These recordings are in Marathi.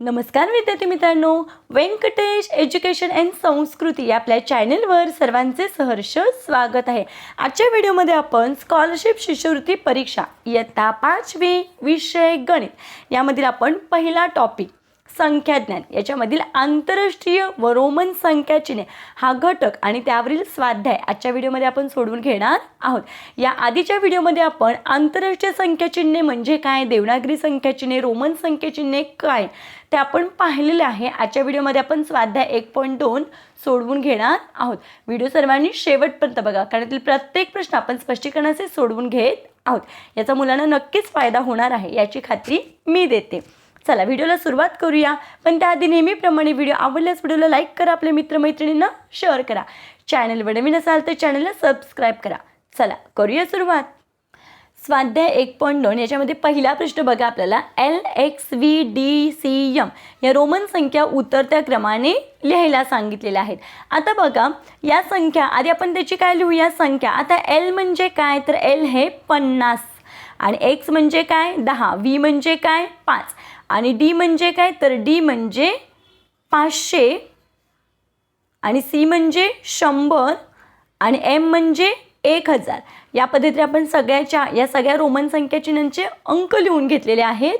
नमस्कार विद्यार्थी मित्रांनो. व्यंकटेश एज्युकेशन अँड संस्कृती या आपल्या चॅनेलवर सर्वांचे सहर्ष स्वागत आहे. आजच्या व्हिडिओमध्ये आपण स्कॉलरशिप शिष्यवृत्ती परीक्षा इयत्ता पाचवी विषय गणित यामधील आपण पहिला टॉपिक संख्याज्ञान. याच्यामधील आंतरराष्ट्रीय व रोमन संख्याचिन्हे हा घटक आणि त्यावरील स्वाध्याय आजच्या व्हिडिओमध्ये आपण सोडवून घेणार आहोत. या आधीच्या व्हिडिओमध्ये आपण आंतरराष्ट्रीय संख्याचिन्हे म्हणजे काय देवनागरी संख्याचिन्हे रोमन संख्याचिन्हे काय ते आपण पाहिलेले आहे. आजच्या व्हिडिओमध्ये आपण स्वाध्याय एक पॉईंट दोन सोडवून घेणार आहोत. व्हिडिओ सर्वांनी शेवटपर्यंत बघा कारण त्यातील प्रत्येक प्रश्न आपण स्पष्टीकरणाचे सोडवून घेत आहोत. याचा मुलांना नक्कीच फायदा होणार आहे याची खात्री मी देते. चला व्हिडिओला सुरुवात करूया. पण त्याआधी नेहमीप्रमाणे व्हिडिओ आवडल्यास व्हिडिओला लाईक करा आपल्या मित्रमैत्रिणींना शेअर करा. चॅनलवर नवीन असाल तर चॅनलला सबस्क्राईब करा. चला करूया सुरुवात. स्वाध्याय एक पॉईंट दोन याच्यामध्ये पहिला प्रश्न बघा आपल्याला. L X V D C M या रोमन संख्या उतरत्या क्रमाने लिहायला सांगितलेल्या आहेत. आता बघा या संख्या आधी आपण त्याची काय लिहूया? संख्या. आता एल म्हणजे काय? तर एल हे पन्नास. आणि एक्स म्हणजे काय? दहा. व्ही म्हणजे काय? पाच. आणि डी म्हणजे काय? तर डी म्हणजे पाचशे आणि सी म्हणजे शंभर आणि एम म्हणजे एक हजार. या पद्धतीने आपण सगळ्याच्या या सगळ्या रोमन संख्या चिन्हांचे अंक लिहून घेतलेले आहेत.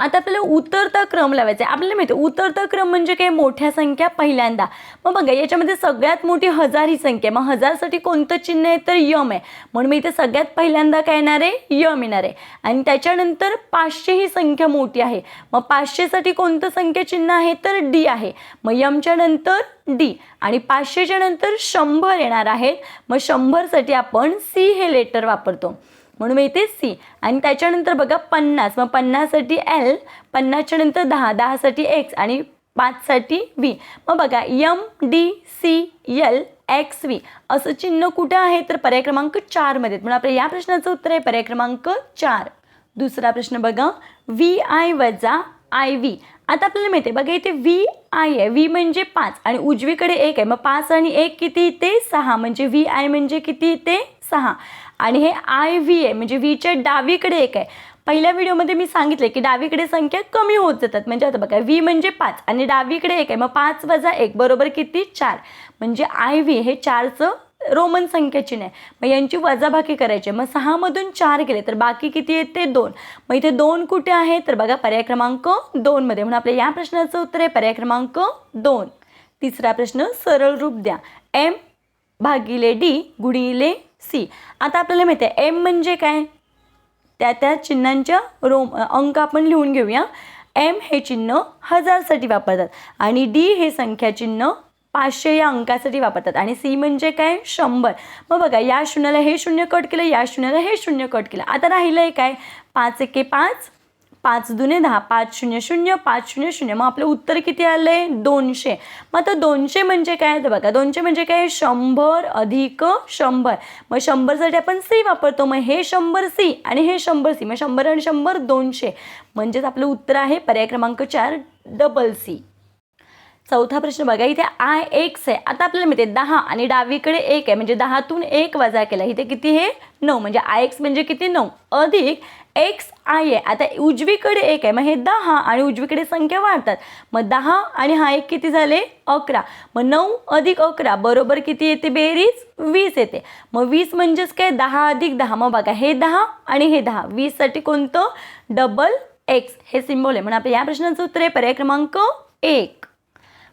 आता आपल्याला उतरता क्रम लावायचा आहे. आपल्याला माहिती उतरता क्रम म्हणजे काय? मोठ्या संख्या पहिल्यांदा. मग बघा याच्यामध्ये सगळ्यात मोठी हजार ही संख्या आहे. मग हजारसाठी कोणतं चिन्ह आहे? तर यम आहे. म्हणून मी इथे सगळ्यात पहिल्यांदा काय येणार आहे? यम येणार आहे. आणि त्याच्यानंतर पाचशे ही संख्या मोठी आहे. मग पाचशेसाठी कोणतं संख्या चिन्ह आहे? तर डी आहे. मग यमच्या नंतर डी. आणि पाचशेच्या नंतर शंभर येणार आहेत. मग शंभरसाठी आपण सी हे लेटर वापरतो. म्हणून मी इथे सी आणि त्याच्यानंतर बघा पन्नास. मग पन्नाससाठी एल पन्नासच्या नंतर दहा दहासाठी एक्स आणि पाचसाठी व्ही मग बघा M D C L X V असं चिन्ह कुठं आहे? तर पर्याय क्रमांक चारमध्ये आहेत. म्हणून आपल्या या प्रश्नाचं उत्तर आहे पर्याय क्रमांक चार. दुसरा प्रश्न बघा व्ही आय वजा आय व्ही आता आपल्याला माहिती आहे बघा इथे व्ही आय आहे. व्ही म्हणजे पाच आणि उजवीकडे एक आहे. मग पाच आणि एक किती ते सहा. म्हणजे व्ही आय म्हणजे किती ते सहा. आणि हे आय व्ही आहे म्हणजे व्हीच्या डावीकडे एक आहे. पहिल्या व्हिडिओमध्ये मी सांगितले की डावीकडे संख्या कमी होत जातात. म्हणजे आता बघा व्ही म्हणजे पाच आणि डावीकडे एक आहे. मग पाच वजा एक बरोबर किती? चार. म्हणजे आय व्ही हे चारचं रोमन संख्याची नाही मग यांची वजाबाकी करायची. आहे. मग सहामधून चार गेले तर बाकी किती आहेत? ते दोन. मग इथे दोन कुठे आहे तर बघा पर्याय क्रमांक दोनमध्ये म्हणून आपल्या या प्रश्नाचं उत्तर आहे पर्याय क्रमांक दोन. तिसरा प्रश्न सरळ रूप द्या. एम भागिले डी गुणिले सी. आता आपल्याला माहिती आहे एम म्हणजे काय? त्या त्या चिन्हांच्या रोम अंक आपण लिहून घेऊया. एम हे चिन्ह हजारसाठी वापरतात आणि डी हे संख्या चिन्ह पाचशे या अंकासाठी वापरतात. आणि सी म्हणजे काय? शंभर. मग बघा या शून्याला हे शून्य कट केलं या शून्याला हे शून्य कट केलं. आता राहिलं आहे काय? पाच एके पाच पाच दुने दहा पाच शून्य शून्य पाच शून्य शून्य. मग आपलं उत्तर किती आलं आहे दोनशे. मग आता दोनशे म्हणजे काय? तर बघा दोनशे म्हणजे काय? शंभर अधिक शंभर. मग शंभरसाठी आपण सी वापरतो. मग हे शंभर सी आणि हे शंभर सी. मग शंभर आणि शंभर दोनशे. म्हणजेच आपलं उत्तर आहे पर्याय क्रमांक चार डबल सी. चौथा प्रश्न बघा इथे आय एक्स आहे. आता आपल्याला मिळते दहा आणि डावीकडे एक आहे. म्हणजे दहातून एक वजा केला. इथे किती हे? नऊ. म्हणजे आय एक्स म्हणजे किती? नऊ. अधिक एक्स आय आहे. आता उजवीकडे एक आहे. मग हे दहा आणि उजवीकडे संख्या वाढतात. मग दहा आणि हा एक किती झाले? अकरा. मग नऊ अधिक अकरा बरोबर किती येते? बेरीज वीस येते. मग वीस म्हणजेच काय? दहा अधिक दहा. मग बघा हे दहा आणि हे दहा. वीससाठी कोणतं? Double x. हे सिम्बॉल आहे. म्हणून आपल्या या प्रश्नाचं उत्तर आहे पर्याय क्रमांक एक.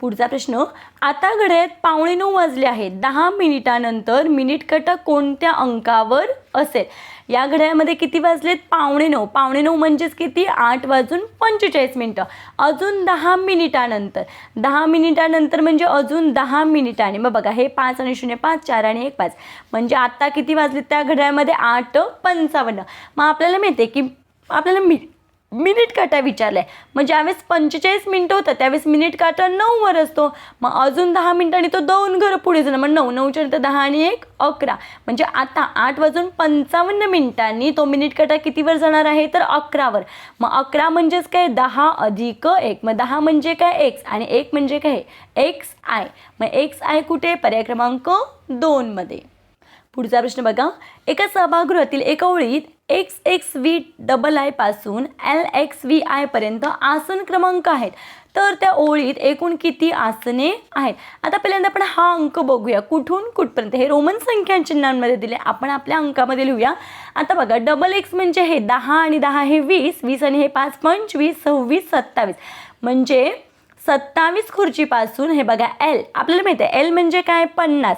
पुढचा प्रश्न आता घड्यात पावणे नऊ वाजले आहेत. दहा मिनिटानंतर मिनिट कटक कोणत्या अंकावर असेल. या घड्याळामध्ये किती वाजलेत? पावणे नऊ. पावणे नऊ म्हणजेच किती? आठ वाजून पंचेचाळीस मिनटं. अजून दहा मिनिटानंतर. दहा मिनिटानंतर म्हणजे अजून दहा मिनिटाने. मग बघा हे पाच आणि शून्य पाच चार आणि एक पाच. म्हणजे आत्ता किती वाजलेत त्या घड्याळामध्ये? आठ पंचावन्न. मग आपल्याला माहिती आहे की आपल्याला मी मिनिट काटा विचारलाय. मग म्हणजे ज्यावेळेस पंचेचाळीस मिनटं होतं त्यावेळेस मिनिट काटा नऊवर असतो. मग अजून दहा मिनटांनी तो दोन घरं पुढे जाणार. मग नऊ नऊच्या नंतर दहा आणि एक अकरा. म्हणजे आता आठ वाजून पंचावन्न मिनिटांनी तो मिनिट काटा कितीवर जाणार आहे? तर अकरावर. मग अकरा म्हणजेच काय? दहा अधिक एक. मग दहा म्हणजे काय? एक्स आणि एक म्हणजे काय? एक्स आय मग एक्स आय कुठे? पर्याय क्रमांक दोनमध्ये. पुढचा प्रश्न बघा. एका सभागृहातील एका ओळीत एक्स एक्स व्ही डबल आयपासून एल एक्स व्ही आय पर्यंत आसन क्रमांक आहेत. तर त्या ओळीत एकूण किती आसने आहेत? आता पहिल्यांदा आपण हा अंक बघूया. कुठून कुठपर्यंत? हे रोमन संख्या चिन्हांमध्ये दिले. आपण आपल्या अंकामध्ये लिहूया. आता बघा डबल एक्स म्हणजे हे दहा आणि दहा हे वीस वीस आणि हे पाच पंचवीस सव्वीस सत्तावीस. म्हणजे सत्तावीस खुर्चीपासून हे बघा एल आपल्याला माहिती आहे एल म्हणजे काय? पन्नास.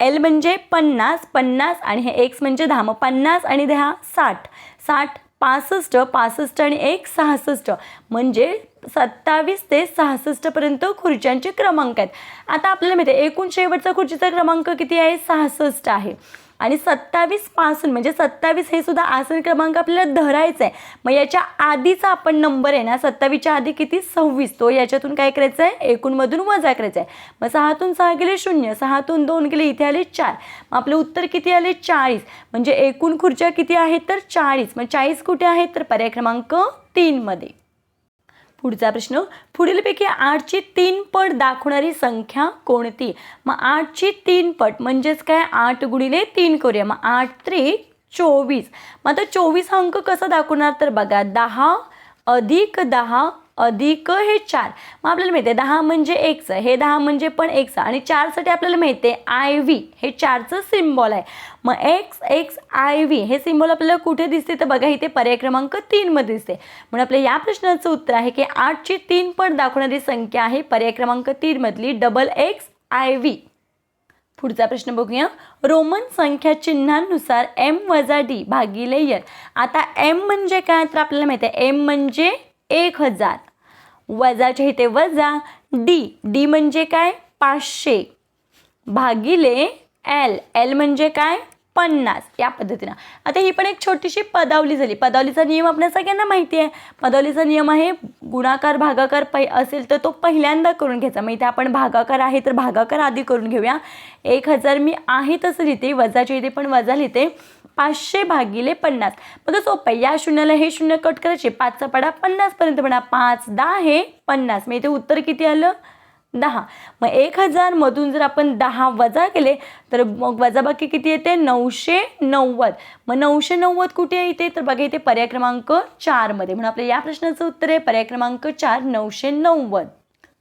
एल म्हणजे पन्नास पन्नास आणि हे एक्स म्हणजे दहा मग पन्नास आणि दहा साठ. साठ पासष्ट पासष्ट आणि एक सहासष्ट. म्हणजे सत्तावीस ते सहासष्टपर्यंत खुर्च्यांचे क्रमांक आहेत. आता आपल्याला माहिती आहे एकूण शेवटचा खुर्चीचा क्रमांक किती आहे? सहासष्ट आहे. आणि सत्तावीसपासून म्हणजे सत्तावीस हे सुद्धा आसन क्रमांक आपल्याला धरायचा आहे मग याच्या आधीचा आपण नंबर आहे ना सत्तावीसच्या आधी किती? सव्वीस. तो याच्यातून काय करायचं आहे एकूणमधून वजा करायचं आहे मग सहातून सहा गेले शून्य सहातून दोन गेले इथे आले चार. मग आपलं उत्तर किती आले? चाळीस. म्हणजे एकूण खुर्च्या किती आहेत? तर चाळीस. मग चाळीस कुठे आहेत? तर पर्याय क्रमांक तीनमध्ये. पुढचा प्रश्न. पुढीलपैकी आठची तीन पट दाखवणारी संख्या कोणती? मग आठची तीन पट म्हणजेच काय? आठ गुणिले तीन करूया. मग आठ त्रिक चोवीस. मग आता चोवीस हा अंक कसा दाखवणार? तर बघा दहा अधिक दहा अधिक हे चार. मग आपल्याला माहिती आहे दहा म्हणजे एकचं हे दहा म्हणजे पण एकचं आणि चारसाठी आपल्याला माहिती आहे आय व्ही हे चारचं सिम्बॉल आहे. मग एक्स एक्स आय व्ही हे सिम्बॉल आपल्याला कुठे दिसते? तर बघा इथे पर्याय क्रमांक तीनमध्ये दिसते. म्हणून आपल्या या प्रश्नाचं उत्तर आहे की आठची तीन पट दाखवणारी संख्या आहे पर्याय क्रमांक तीनमधली डबल एक्स आय व्ही पुढचा प्रश्न बघूया. रोमन संख्या चिन्हांनुसार एम वजा डी भागिले यर आता एम म्हणजे काय? तर आपल्याला माहिती आहे एम म्हणजे एक हजार. वजाच्या इथे वजा डी. डी म्हणजे काय? पाचशे. भागिले एल एल म्हणजे काय? पन्नास या पद्धतीनं. आता ही पण एक छोटीशी पदावली झाली. पदावलीचा नियम आपल्या सगळ्यांना माहिती आहे. पदावलीचा नियम आहे गुणाकार भागाकार पै असेल तर तो पहिल्यांदा करून घ्यायचा. मग इथे आपण भागाकार आहे तर भागाकार आधी करून घेऊया. एक हजार मी आहे तसं लिहिते वजाच्या इथे पण वजा लिहिते. पाचशे भागिले पन्नास. बघा सोपं आहे. या शून्याला हे शून्य कट करायचे. पाचचा पडा पन्नासपर्यंत पडा. पाच दहा हे पन्नास. मग इथे उत्तर किती आलं? दहा. मग एक हजारमधून जर आपण दहा वजा केले तर मग वजाबाकी किती येते? नऊशे नव्वद. मग नऊशे नव्वद कुठे येते तर बघा इथे पर्याय क्रमांक चारमध्ये म्हणून आपल्या या प्रश्नाचं उत्तर आहे पर्याय क्रमांक चार नऊशे नव्वद.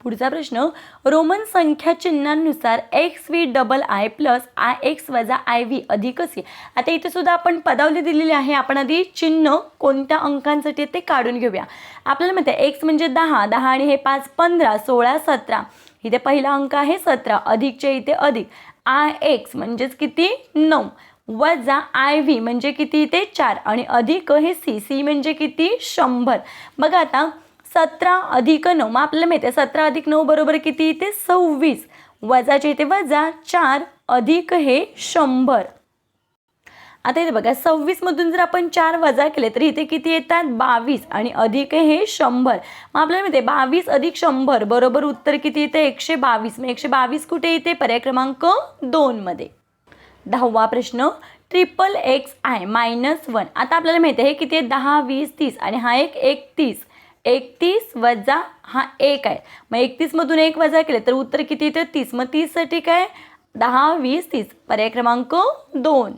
पुढचा प्रश्न रोमन संख्या चिन्हांनुसार X V double I plus I X वजा आय व्ही अधिक सी आता इथे सुद्धा आपण पदावली दिलेली आहे. आपण आधी चिन्ह कोणत्या अंकांसाठी ते काढून घेऊया. आपल्याला माहिती आहे एक्स म्हणजे दहा. दहा आणि हे पाच पंधरा सोळा सतरा. इथे पहिला अंक आहे सतरा अधिकचे इथे अधिक. आय एक्स म्हणजेच किती? नऊ. वजा आय व्ही म्हणजे किती इथे? चार. आणि अधिक हे सी सी म्हणजे किती? शंभर. बघा आता सतरा अधिक नऊ. मग आपल्याला माहिती आहे सतरा अधिक नऊ बरोबर किती इथे? सव्वीस. वजाचे इथे वजा चार अधिक हे शंभर. आता इथे बघा सव्वीसमधून जर आपण चार वजा केले तर इथे किती येतात? बावीस. आणि अधिक हे शंभर. मग आपल्याला माहिती आहे बावीस अधिक शंभर बरोबर उत्तर किती येते? एकशे बावीस. मग एकशे बावीस कुठे येते? पर्याय क्रमांक दोनमध्ये दहावा प्रश्न triple X I minus one आता आपल्याला माहिती आहे हे किती आहे दहा वीस तीस. आणि हा एक एकतीस. एकतीस वजा हा एक आहे. मग एकतीसमधून एक वजा केले तर उत्तर किती येतं? तीस. मग तीससाठी काय? दहा वीस तीस. पर्याय क्रमांक दोन.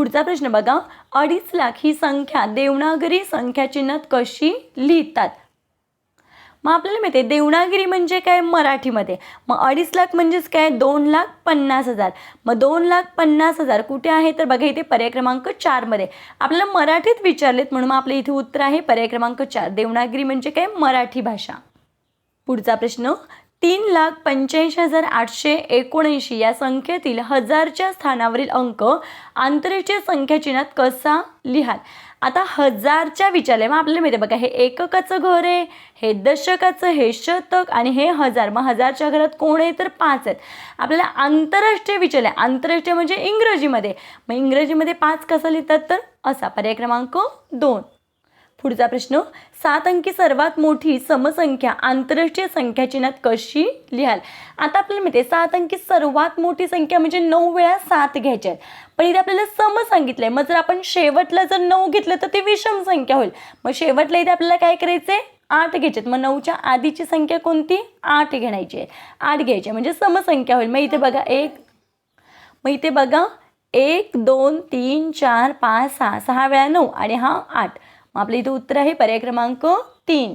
पुढचा प्रश्न बघा. अडीच लाख ही संख्या देवनागरी संख्या चिन्हात कशी लिहितात? मग आपल्याला माहिती आहे देवनागिरी म्हणजे काय? मराठीमध्ये. मग अडीच लाख म्हणजेच काय? दोन लाख पन्नास हजार. मग दोन लाख पन्नास हजार कुठे आहे? तर बघा इथे पर्याय क्रमांक चारमध्ये आपल्याला मराठीत विचारलेत म्हणून मग आपलं इथे उत्तर आहे पर्याय क्रमांक चार. देवनागिरी म्हणजे काय? मराठी भाषा. पुढचा प्रश्न. तीन लाख पंच्याऐंशी हजार आठशे एकोणऐंशी या संख्येतील हजारच्या स्थानावरील अंक आंतरराष्ट्रीय संख्या चिन्हात कसा लिहाल? आता हजारच्या विचारले मग आपल्याला माहिती आहे बघा हे एककाचं घर आहे हे दशकाचं हे शतक आणि हे हजार. मग हजारच्या घरात कोण आहे? तर पाच आहेत. आपल्याला आंतरराष्ट्रीय विचारले. आंतरराष्ट्रीय म्हणजे इंग्रजीमध्ये. मग इंग्रजीमध्ये पाच कसा लिहितात तर? असा. पर्याय क्रमांक दोन. पुढचा प्रश्न सात अंकी सर्वात मोठी समसंख्या आंतरराष्ट्रीय संख्या चिन्हात कशी लिहाल? आता आपल्याला माहिती आहे सात अंकी सर्वात मोठी संख्या म्हणजे नऊ वेळा सात घ्यायच्या आहेत. पण इथे आपल्याला सम सांगितलं आहे मग जर आपण शेवटला जर नऊ घेतलं तर ते विषम संख्या होईल. मग शेवटला इथे आपल्याला काय करायचंय? आठ घ्यायच्यात मग नऊच्या आधीची संख्या कोणती? आठ घेण्याची आहे. आठ घ्यायची म्हणजे समसंख्या होईल. मग इथे बघा एक मग इथे बघा एक दोन तीन चार पाच सहा सहा वेळा नऊ आणि हा आठ. मग आपलं इथं उत्तर आहे पर्याय क्रमांक तीन.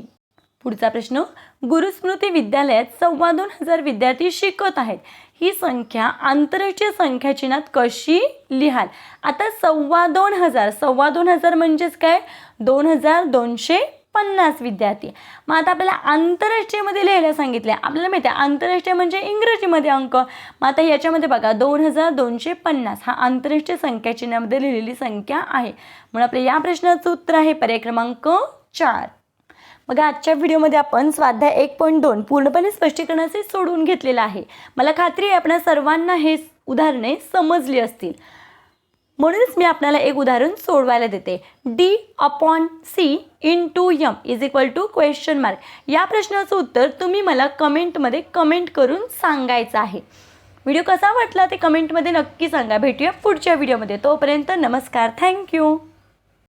पुढचा प्रश्न गुरुस्मृती विद्यालयात सव्वा दोन हजार विद्यार्थी शिकत आहेत. ही संख्या आंतरराष्ट्रीय संख्या चिन्हात कशी लिहाल? आता सव्वा दोन हजार सव्वा दोन हजार म्हणजेच काय? दोन हजार दोनशे पन्नास विद्यार्थी. मग आता आपल्याला आंतरराष्ट्रीयमध्ये लिहायला सांगितलं आहे आपल्याला माहिती आहे आंतरराष्ट्रीय म्हणजे इंग्रजीमध्ये अंक. मग आता याच्यामध्ये बघा दोन हजार दोनशे पन्नास हा आंतरराष्ट्रीय संख्या चिन्हामध्ये लिहिलेली संख्या आहे. म्हणून आपल्या या प्रश्नाचं उत्तर आहे पर्याय क्रमांक चार. मग आजच्या व्हिडिओमध्ये आपण स्वाध्याय एक पॉईंट दोन पूर्णपणे स्पष्टीकरणाचे सोडून घेतलेलं आहे. मला खात्री आहे आपल्या सर्वांना हे उदाहरणे समजली असतील. म्हणूनच मी आपल्याला एक उदाहरण सोडवायला देते. D upon C into M is equal to question mark या प्रश्नाचं उत्तर तुम्ही मला कमेंटमध्ये कमेंट करून सांगायचं आहे. व्हिडिओ कसा वाटला ते कमेंटमध्ये नक्की सांगा. भेटूया पुढच्या व्हिडिओमध्ये. तोपर्यंत नमस्कार. थँक्यू